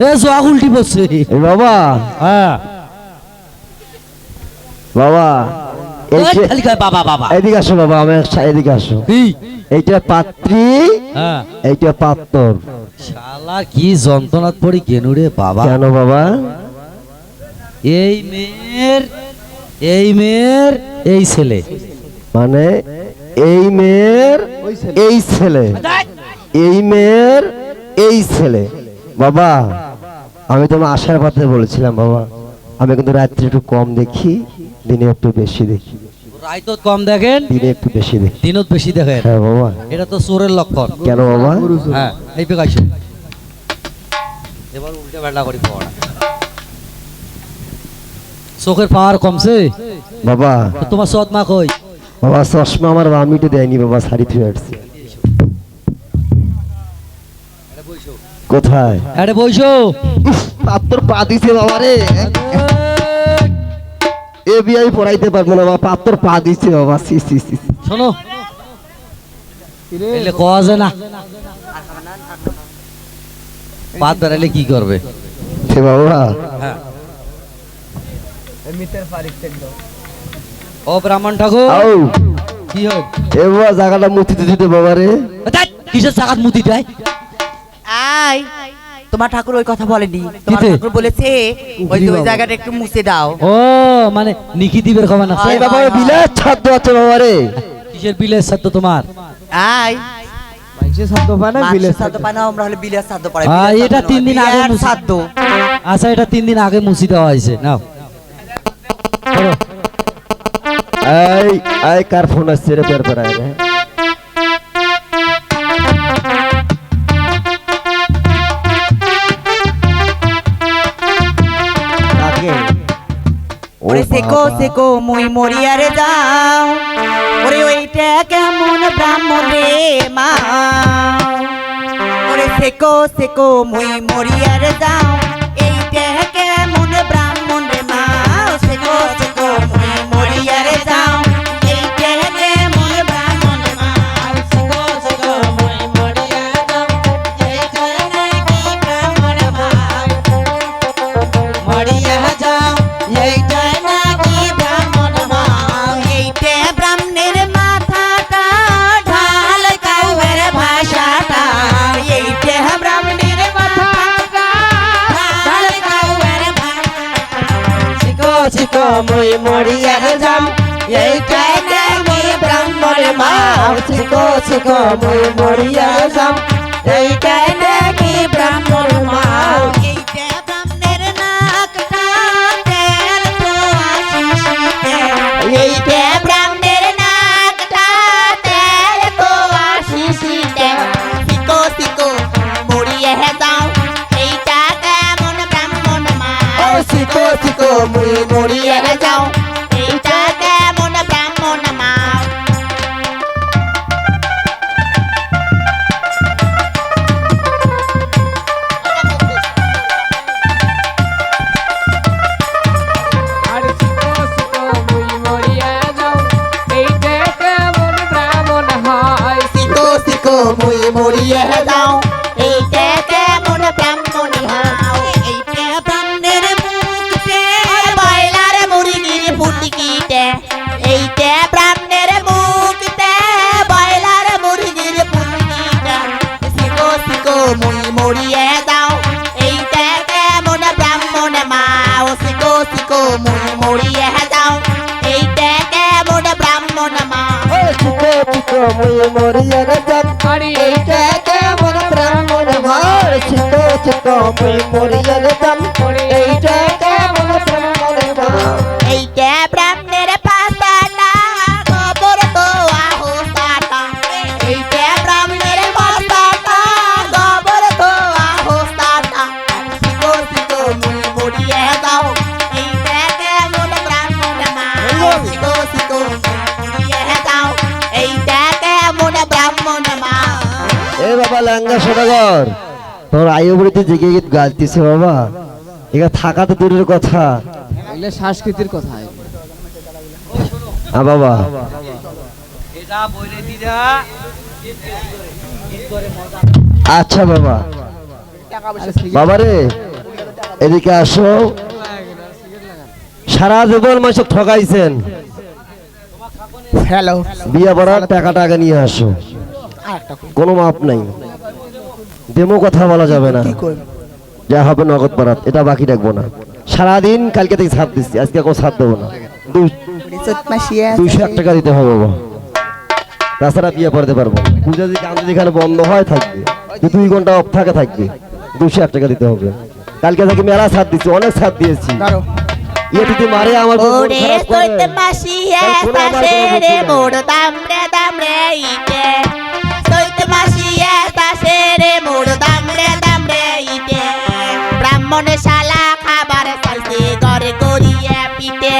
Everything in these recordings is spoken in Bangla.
এ জোয়া উল্টি পড়ছে। এ বাবা। হ্যাঁ। বাবা এই এই যে- খালি কয় বাবা বাবা। এদিকে আসো বাবা আমি এদিকে আসো। কি? এইটা পাত্রী হ্যাঁ। এইটা পাত্তর। শালা কি যন্ত্রণাত পড়ি বাবা। কেন বাবা? এই মেয়ের এই মেয়ের এই ছেলে। মানে এই মেয়ের এই ছেলে। এই মেয়ের এই ছেলে। বাবা আমি তোমার আশার পথে বলেছিলাম বাবা। আমি কিন্তু রাত্রে একটু কম দেখি দিনে একটু বেশি দেখি। রাইতত কম দেখেন? দিনে একটু বেশি দেখি। দিনত বেশি দেখেন? হ্যাঁ বাবা। এটা তো চোরের লক্ষণ। কেন বাবা? হ্যাঁ এই পেকাইছো এবার উল্টে বেলা করি পড়া। চোখের পাওয়ার কমছে? বাবা। তোমার সৎ মা কই? বাবা চশমা আমার বামিটে দেয়নি বাবা শাড়ি থুয়ে আসছে। কোথায়? আরে বইসো পাত্র পা দিছে বাবা রে। এ পড়াইতে পারব না বাবা পাত্র পা দিছে বাবা সি সি সি। শোনো। এলে কওয়া যায় না। পাত কি করবে? সে বাবা। হ্যাঁ ও ব্রাহ্মণ ঠাকুর কি হয়? এ বাবা জায়গাটা মুতি দিতে বাবা রে। কিসের চাকাত মুতি দেয় তোমার ঠাকুর ওই কথা বলেনি। তোমার ঠাকুর বলেছে ওই ওই জায়গাটা একটু মুছে দাও। ও মানে নিকি খবর না। এই বাবা বিলাস ছাদ্য আছে বাবা রে। কিসের বিলের সাথে তোমার? আই এটা তিন দিন আগে আচ্ছা এটা তিন দিন আগে মুছি দেওয়া হয়েছে। নাও। এই কার ফোন আসছে রে বের বেড়ায় ওরে সেকো। সেকো মুই মরিয়ারে যাও। ওরে ওইটা কেমন ব্রাহ্মণ রে মা। ওরে সেকো সেকো মুই মরিয়ারে যাও। মই মরিয়া যাম। এইটা নাকি ব্রাহ্মণ মা শিখো শিখো মই মরিয়া যাম। এইটা নাকি ব্রাহ্মণ মা এইটা ব্রাহ্মণের নাকটা, তেল তো আশিসিতে শিখো শিখো মরিয়া শিখো মুই মরিয়া রে যাম আরে। এইটা প্রাণ ব্রাহ্মণ ভার চিকো চিকো মুই মরিয়া রে যাম এ বাবা ল্যাঙ্গা সদাগর। তোর আয়ু বড়িতে জেগে গীত গাইতেছে বাবা। এখানে থাকা তো দূরের কথা। এগুলো সংস্কৃতির কথা বাবা। এটা বইলে দিদা আচ্ছা বাবা। বাবা রে এদিকে আসো। সারা জীবন মানুষ ঠকাইছেন হ্যালো বিয়ে পড়ার টাকাটা আগে নিয়ে আসো। কোনো মাপ নাই। ডেমো কথা বলা যাবে না। যা হবে নগদ বারাত এটা বাকি রাখব না। সারাদিন কালকে থেকে ছাদ দিচ্ছি আজকে কোনো ছাদ দেবো না। দুইশো এক টাকা দিতে হবে বাবা। তাছাড়া বিয়ে পড়তে পারব পূজা যদি এখানে বন্ধ হয় থাকবে। দুই ঘণ্টা অফ থাকে থাকবে। দুশো এক টাকা দিতে হবে। কালকে থেকে মেলা ছাদ দিচ্ছি অনেক ছাদ দিয়েছি। ধরো। ইয়ে যদি মারে আমার মোড় দামড়ে দামড়ে ইটে। ব্রাহ্মণে শালা খাবার চাইছে ঘরে গড়িয়ে পিটে।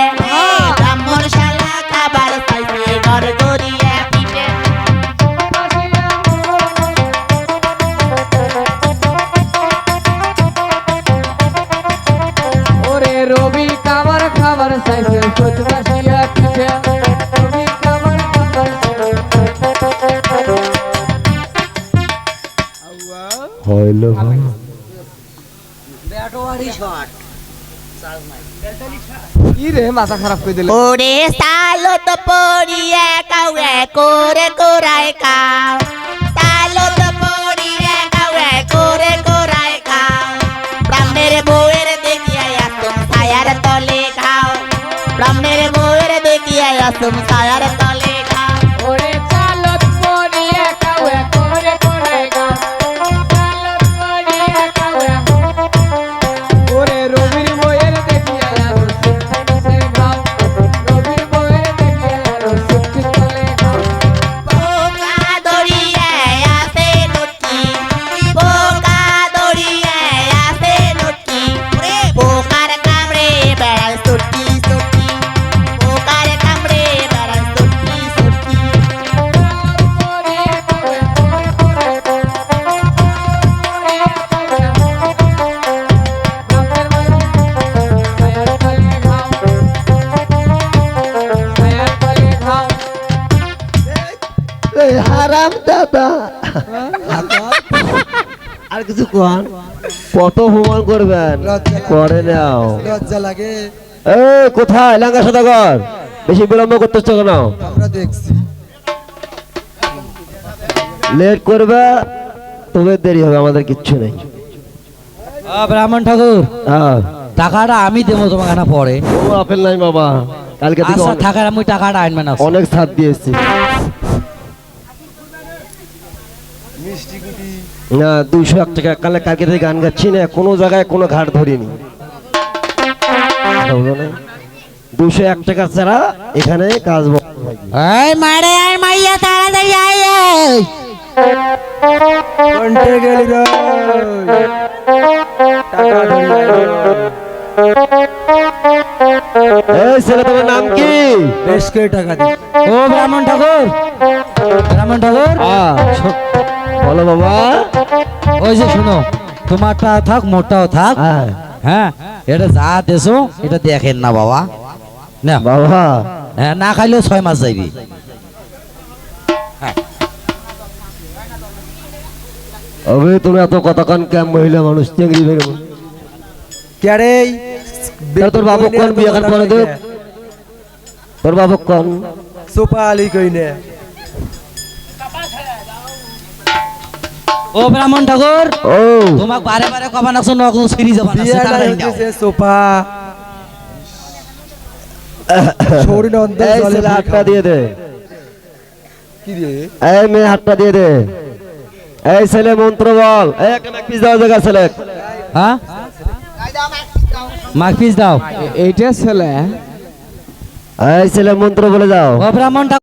হইল দিলে? ওরে সালো তো পড়িয়ে কাউরে করে কোরায় কাও সালো তো পড়িয়ে কাউরে করে কোরায় খাও ব্রাহ্মের বউয়ের দেখিয়া আসুম ছায়ার তলে খাও ব্রাহ্মের বউয়ের দেখিয়া আসুম ছায়ার তলে হারাম দাদা। আর কিছু কোন? কত প্রমাণ করবেন? করে নাও। লজ্জা লাগে। এই কোথায়? লাঙ্গা সদাগর। বেশি বিলম্ব করতেছ কেন? আমরা দেখছি। লেট করবে তবে দেরি হবে আমাদের কিচ্ছু নেই। ব্রাহ্মণ ঠাকুর হ্যাঁ টাকাটা আমি দেবো তোমাকে না পরে। ও আপেল নাই বাবা। কালকে থেকে আচ্ছা থাকার আমি টাকাটা আনবে না। অনেক ছাদ দিয়েছি। না দুইশো এক টাকা। কালে কালকে থেকে গান গাচ্ছি না কোনো জায়গায় কোনো ঘাট ধরিনি। দুশো এক টাকা ছাড়া এখানে কাজ মারে আয় মাইয়া তাড়াতাড়ি আয় এই। গেলি এই ছেলে তোমার নাম কি? বেশ করে টাকা দি ও ব্রাহ্মণ ঠাকুর। ব্রাহ্মণ ঠাকুর। বলো বাবা। ওই যে শোনো তোমারটা থাক মোটাও থাক। হ্যাঁ। হ্যাঁ এটা যা দেছো এটা দেখেন না বাবা। না। বাবা। হ্যাঁ না খাইলেও ছয় মাস যাইবি। অবে তুমি এত কথা কান কেম মহিলা মানুষ চেংড়ি বল। ক্যারে তোর বাবু কোন বিয়ে এখন করে দেব তোর বাবু কোন? সোপা আলি কইনে। ও ব্রাহ্মণ ঠাকুর ও। তোমাক বারে বারে কবা নাকছো নকল সিরি যাবা না সোপা জলে হাতটা দিয়ে দে। কি এই মেয়ে হাতটা দিয়ে দে। এই ছেলে মন্ত্র বল। এই একটা ম্যাক দাও জায়গা ছেলে হ্যাঁ মাক পিস দাও। এইটা ছেলে। এই ছেলে মন্ত্র বলে যাও। ব্রাহ্মণ